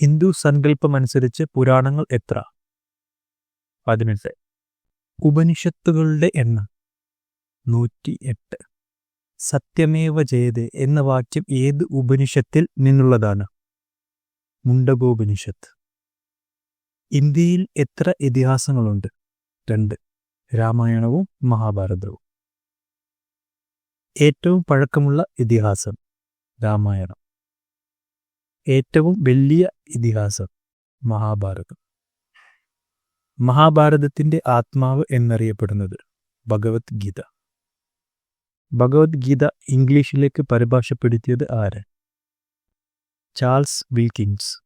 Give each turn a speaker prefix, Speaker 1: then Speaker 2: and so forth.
Speaker 1: ഹിന്ദു സങ്കല്പമനുസരിച്ച് പുരാണങ്ങൾ എത്ര? പതിനെട്ട്. ഉപനിഷത്തുകളുടെ എണ്ണം നൂറ്റി എട്ട് സത്യമേവ ജയതേ എന്ന വാക്യം ഏത് ഉപനിഷത്തിൽ നിന്നുള്ളതാണ്? മുണ്ടകോപനിഷത്ത്. ഇന്ത്യയിൽ എത്ര ഇതിഹാസങ്ങളുണ്ട്? രണ്ട്. രാമായണവും മഹാഭാരതവും. ഏറ്റവും പഴക്കമുള്ള ഇതിഹാസം രാമായണം. ഏറ്റവും വലിയ ഇതിഹാസം മഹാഭാരതം. മഹാഭാരതത്തിന്റെ ആത്മാവ് എന്നറിയപ്പെടുന്നത് ഭഗവത്ഗീത. ഭഗവത്ഗീത ഇംഗ്ലീഷിലേക്ക് പരിഭാഷപ്പെടുത്തിയത് ആര്? Charles Wilkins